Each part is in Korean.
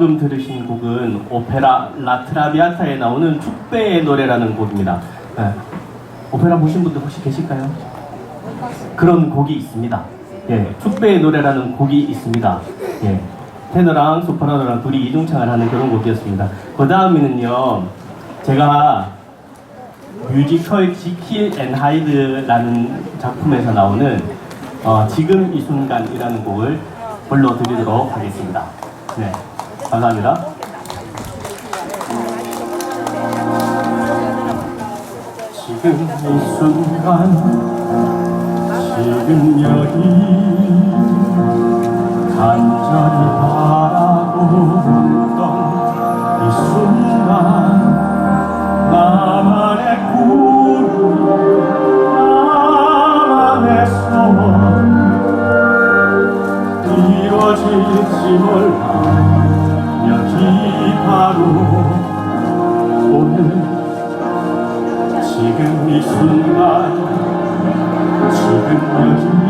방금 들으신 곡은 오페라 라트라비아타에 나오는 축배의 노래라는 곡입니다. 예. 오페라 보신 분들 혹시 계실까요? 그런 곡이 있습니다. 예, 축배의 노래라는 곡이 있습니다. 예, 테너랑 소프라노랑 둘이 이중창을 하는 그런 곡이었습니다. 그 다음에는요, 제가 뮤지컬 지킬 앤 하이드라는 작품에서 나오는 어, 지금 이 순간이라는 곡을 불러드리도록 하겠습니다. 네, 감사합니다. 지금 이 순간 지금 여기 간절히 바라보던 이 순간 나만의 꿈 나만의 소원 이루어질지 몰라 바로 오늘 지금 이 순간 지금 여기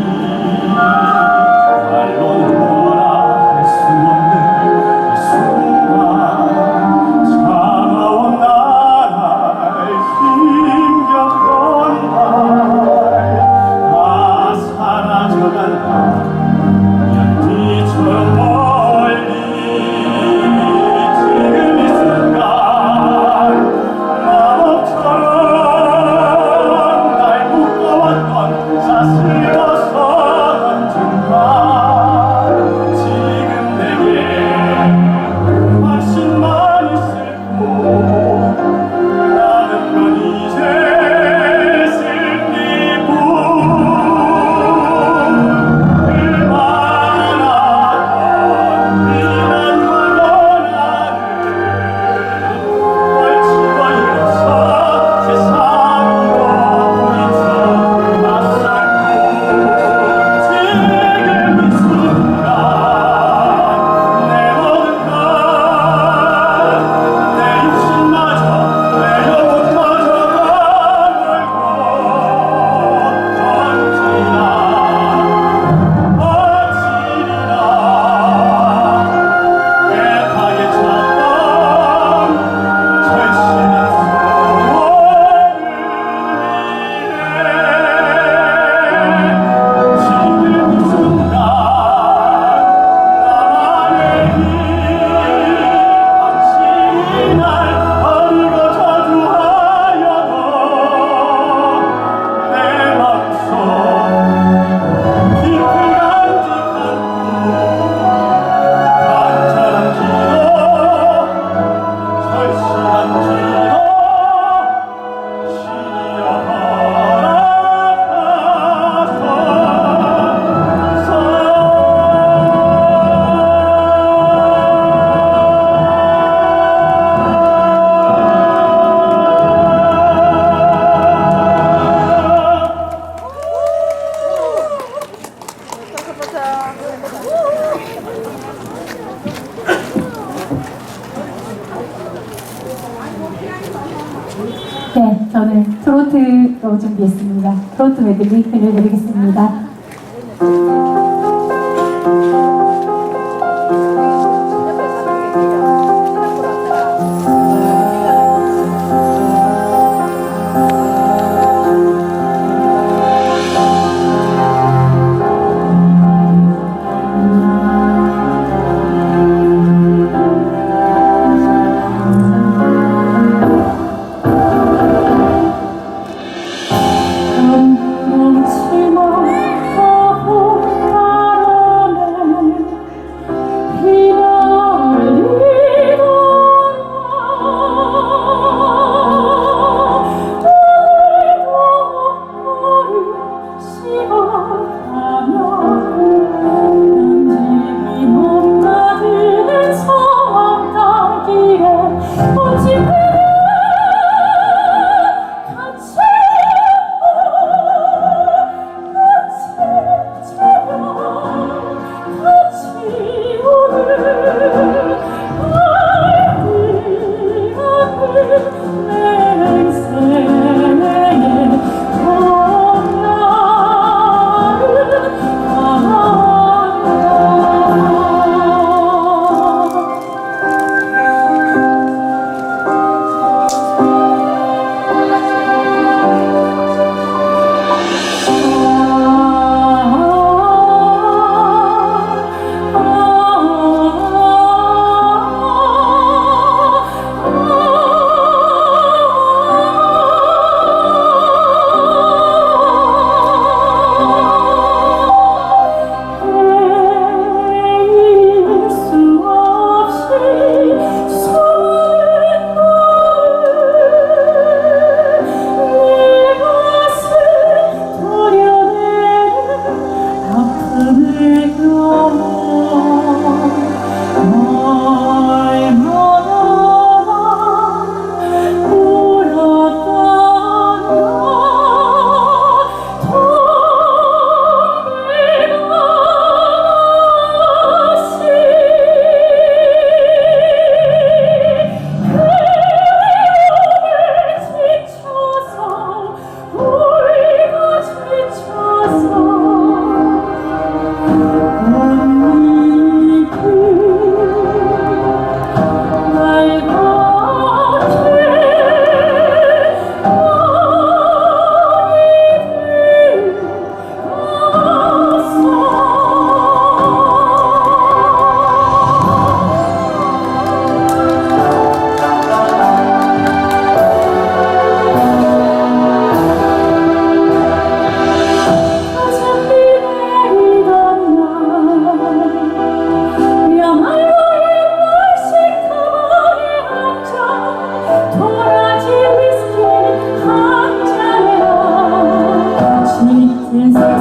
트로트로 준비했습니다. 트로트 메들리 들려드리겠습니다.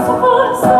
forza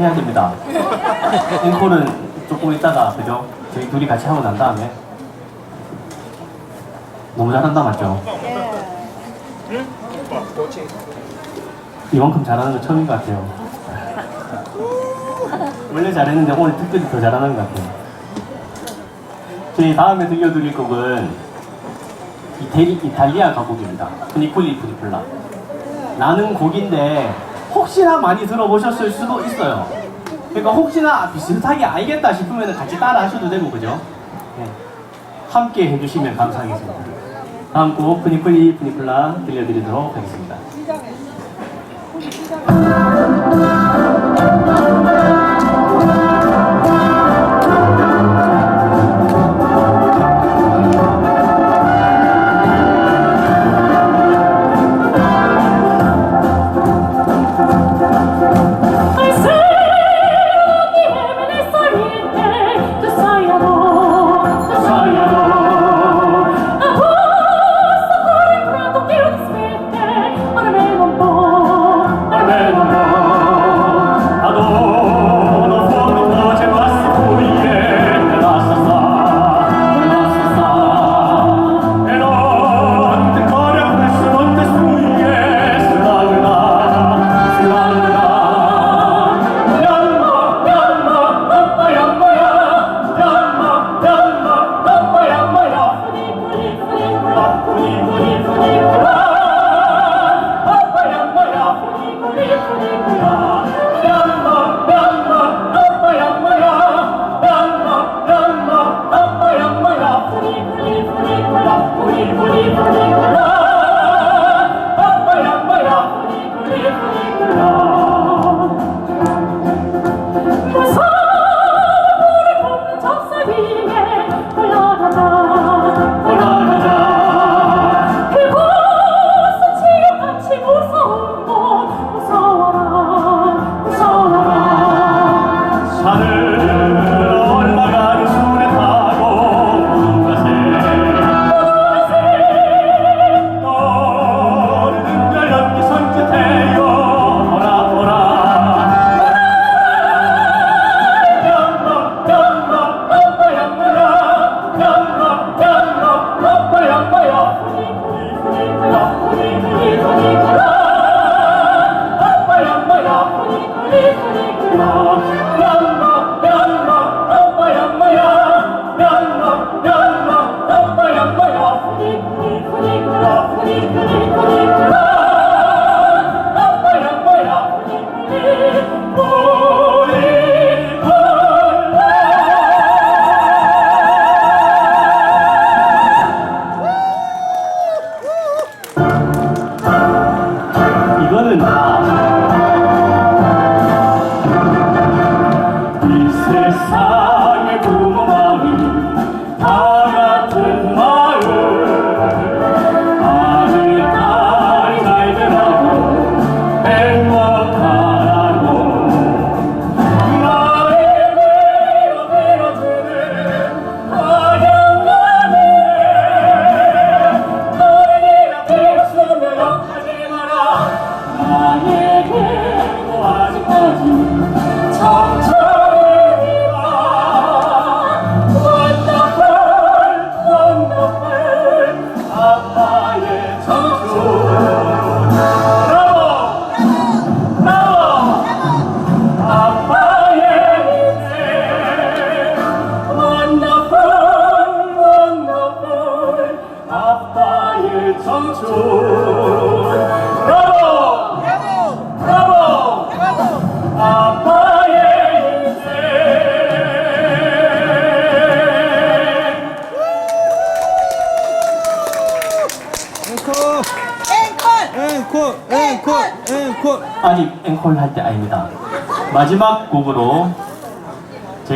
해야 됩니다. 앵콜은 조금 있다가 그죠? 저희 둘이 같이 하고 난 다음에 너무 잘한다 맞죠? 이만큼 잘하는 건 처음인 것 같아요. 원래 잘했는데 오늘 특별히 더 잘하는 것 같아요. 저희 다음에 들려드릴 곡은 이태리, 이탈리아 가곡입니다. 푸니쿨리 푸니쿨라. 라는 곡인데 혹시나 많이 들어보셨을 수도 있어요. 그러니까 혹시나 비슷하게 알겠다 싶으면 같이 따라 하셔도 되고 그죠? 네. 함께 해주시면 감사하겠습니다. 다음 곡 푸니쿨리 푸니쿨라 들려드리도록 하겠습니다.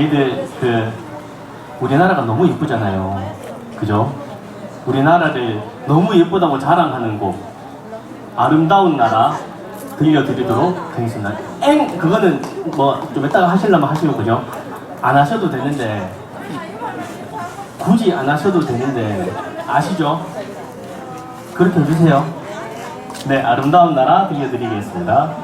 저희들 그 우리나라가 너무 예쁘잖아요. 그죠? 우리나라를 너무 예쁘다고 자랑하는 곡 아름다운 나라 들려드리도록 하겠습니다. 앵 그거는 뭐 좀 이따가 하시려면 하시고 그죠? 안 하셔도 되는데 굳이 안 하셔도 되는데 아시죠? 그렇게 해주세요. 네, 아름다운 나라 들려드리겠습니다.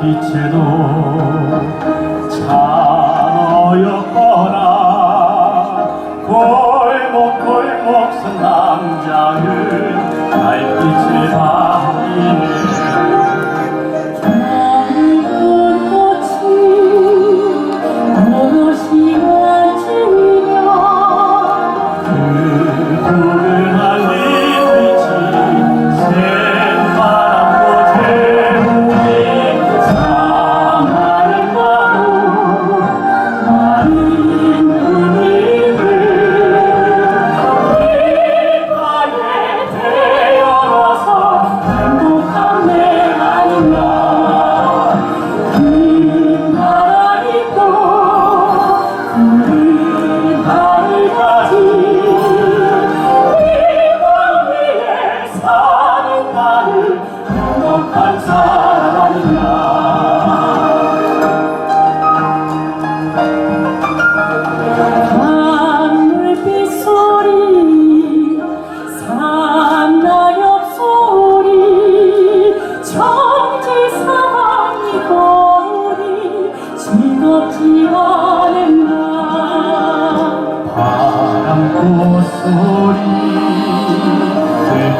빛에도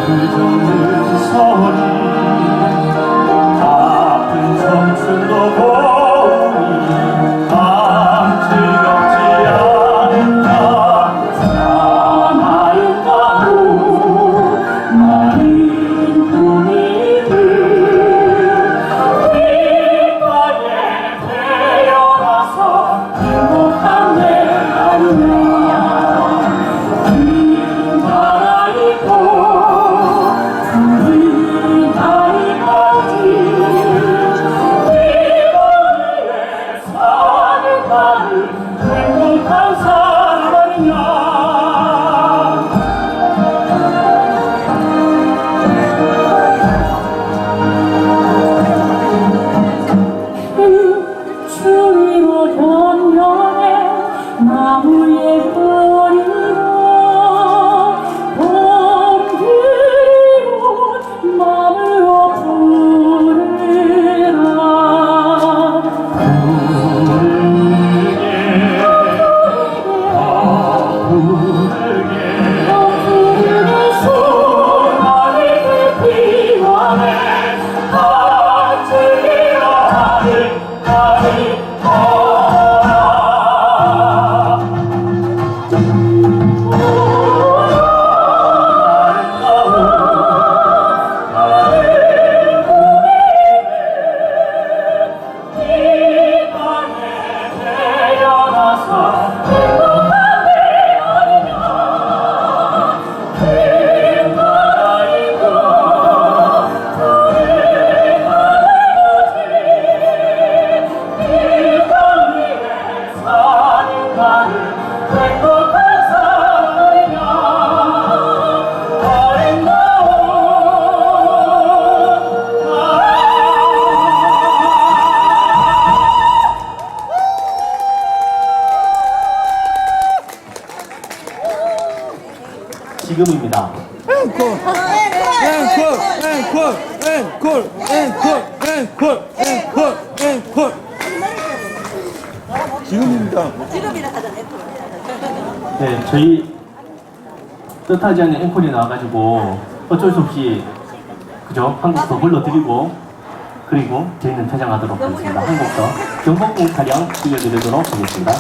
그 정을 서리 뜻하지 않은 앵콜이 나와가지고 어쩔 수 없이 그죠? 한국도 불러드리고 그리고 저희는 퇴장하도록 하겠습니다. 한국도 경복궁 가령 들려드리도록 하겠습니다.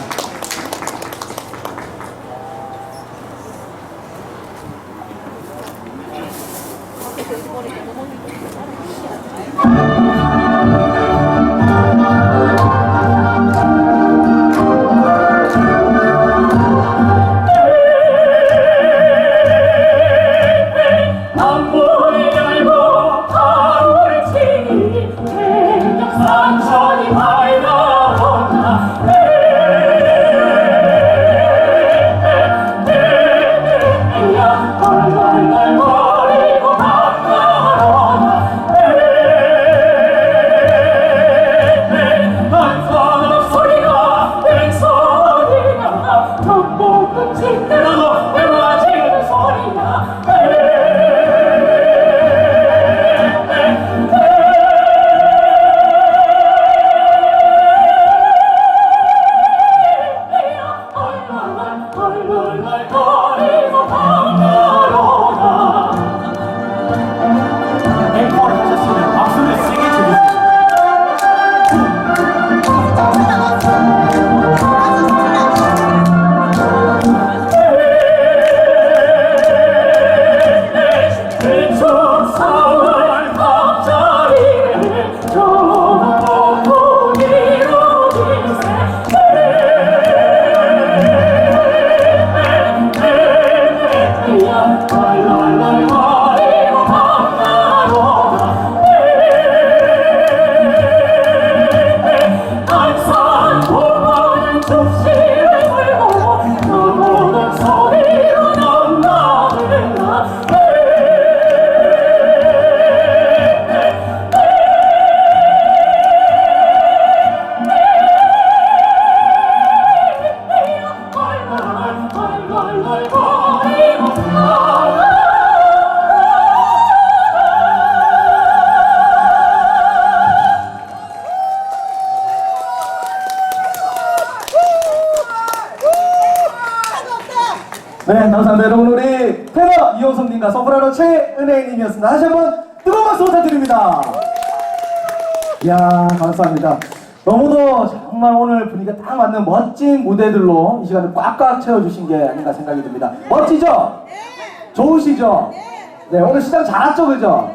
네, 감사합니다. 여러분, 우리 테너 이호성님과 소프라노 최은혜님이었습니다. 다시 한번 뜨거운 박수 부탁드립니다. 이야, 감사합니다. 너무도 정말 오늘 분위기가 딱 맞는 멋진 무대들로 이 시간을 꽉꽉 채워주신 게 아닌가 생각이 듭니다. 멋지죠? 좋으시죠? 네, 오늘 시장 잘 왔죠, 그죠?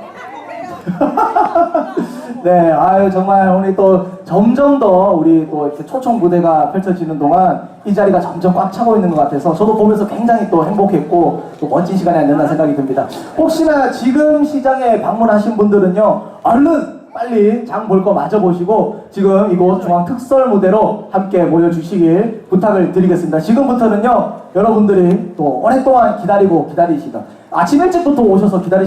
네, 아유 정말 오늘 또 점점 더 우리 또 이렇게 초청 무대가 펼쳐지는 동안 이 자리가 점점 꽉 차고 있는 것 같아서 저도 보면서 굉장히 또 행복했고 또 멋진 시간이 아니었나 생각이 듭니다. 혹시나 지금 시장에 방문하신 분들은요, 얼른 빨리 장 볼 거 마저 보시고 지금 이곳 중앙 특설 무대로 함께 모여주시길 부탁을 드리겠습니다. 지금부터는요, 여러분들이 또 오랫동안 기다리고 기다리시던 아침 일찍부터 오셔서 기다리